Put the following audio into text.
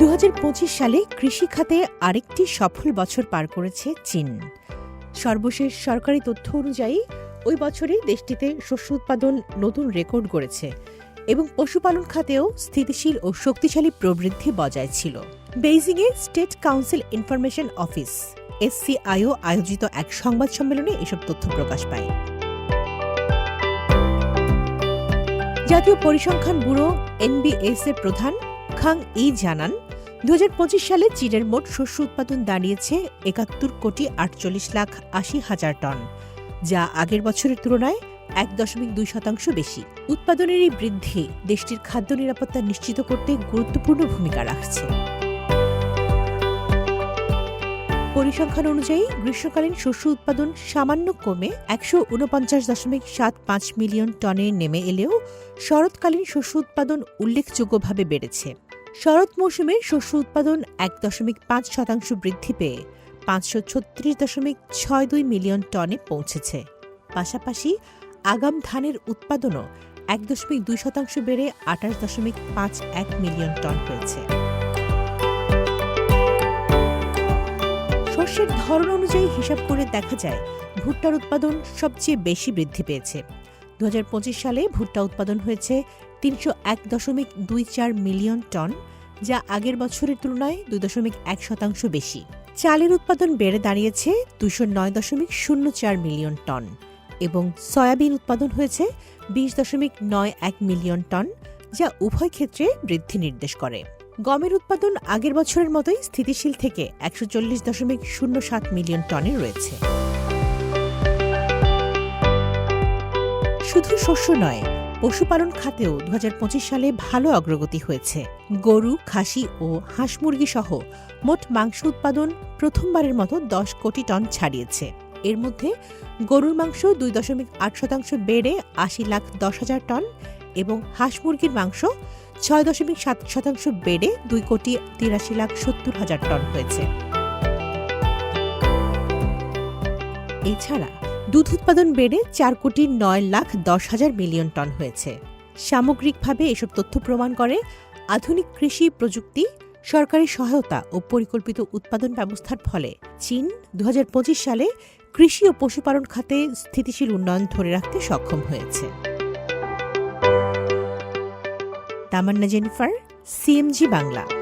দু হাজার পঁচিশ সালে কৃষি খাতে আরেকটি সফল বছর পার করেছে চীন। সর্বশেষ সরকারি তথ্য অনুযায়ী, ওই বছরই দেশটিতে শস্য উৎপাদন নতুন রেকর্ড গড়েছে এবং পশুপালন খাতেও স্থিতিশীল ও শক্তিশালী প্রবৃদ্ধি বজায় ছিল। বেইজিংয়ে state council information office, SCIO আয়োজিত এক সংবাদ সম্মেলনে এসব তথ্য প্রকাশ পায়। জাতীয় পরিসংখ্যান ব্যুরো এনবিএস এর প্রধান খাং ই জানান দু হাজার পঁচিশ সালে চীনের মোট শস্য উৎপাদন দাঁড়িয়েছে একাত্তর কোটি আটচল্লিশ লাখ আশি হাজার টন, যা আগের বছরের তুলনায় এক দশমিক দুই শতাংশ বেশি। উৎপাদনের এই বৃদ্ধি দেশটির খাদ্য নিরাপত্তা নিশ্চিত করতে গুরুত্বপূর্ণ ভূমিকা রাখছে। পরিসংখ্যান অনুযায়ী, গ্রীষ্মকালীন শস্য উৎপাদন সামান্য কমে একশো উনপঞ্চাশ দশমিক সাত পাঁচ মিলিয়ন টনে নেমে এলেও শরৎকালীন শস্য উৎপাদন উল্লেখযোগ্যভাবে বেড়েছে। শরৎ মৌসুমে শস্য উৎপাদন এক দশমিক পাঁচ শতাংশ বৃদ্ধি পেয়ে পাঁচশো ছত্রিশ দশমিক ছয় দুই মিলিয়ন টনে পৌঁছেছে। পাশাপাশি আগাম ধানের উৎপাদনও এক দশমিক দুই শতাংশ বেড়ে আঠাশ দশমিক পাঁচ এক মিলিয়ন টন হয়েছে। শস্যের ধরন অনুযায়ী হিসাব করে দেখা যায়, ভুট্টার উৎপাদন সবচেয়ে বেশি বৃদ্ধি পেয়েছে। দু হাজার পঁচিশ সালে ভুট্টা উৎপাদন হয়েছে তিনশো এক দশমিক দুই চার মিলিয়ন টন, যা আগের বছরের তুলনায় দুই দশমিক এক শতাংশ বেশি। চালের উৎপাদন বেড়ে দাঁড়িয়েছে দুশো নয় দশমিক শূন্য চার মিলিয়ন টন এবং সয়াবিন উৎপাদন হয়েছে বিশ দশমিক নয় এক মিলিয়ন টন, যা উভয় ক্ষেত্রে বৃদ্ধি নির্দেশ করে। গমের উৎপাদন আগের বছরের মতোই স্থিতিশীল থেকে একশো চল্লিশ দশমিক শূন্য সাত মিলিয়ন টনে রয়েছে। শুধু শস্য নয় পশুপালন খাতেও দুহাজার পঁচিশ সালে ভালো অগ্রগতি হয়েছে। গরু, খাসি ও হাঁস মুরগি সহ মোট মাংস উৎপাদন প্রথমবারের মতো দশ কোটি টন ছাড়িয়েছে। এর মধ্যে গরুর মাংস দুই দশমিক আট শতাংশ বেড়ে আশি লাখ দশ হাজার টন এবং হাঁস মুরগির মাংস ছয় দশমিক সাত শতাংশ বেড়ে দুই কোটি তিরাশি লাখ সত্তর হাজার টন হয়েছে। এছাড়া দুধ উৎপাদন বেড়ে চার কোটি নয় লাখ দশ হাজার মিলিয়ন টন হয়েছে। সামগ্রিকভাবে এসব তথ্য প্রমাণ করে আধুনিক কৃষি প্রযুক্তি, সরকারি সহায়তা ও পরিকল্পিত উৎপাদন ব্যবস্থার ফলে চীন দু হাজার পঁচিশ সালে কৃষি ও পশুপালন খাতে স্থিতিশীল উন্নয়ন ধরে রাখতে সক্ষম হয়েছে। Tamanna Jennifer, CMG Bangla.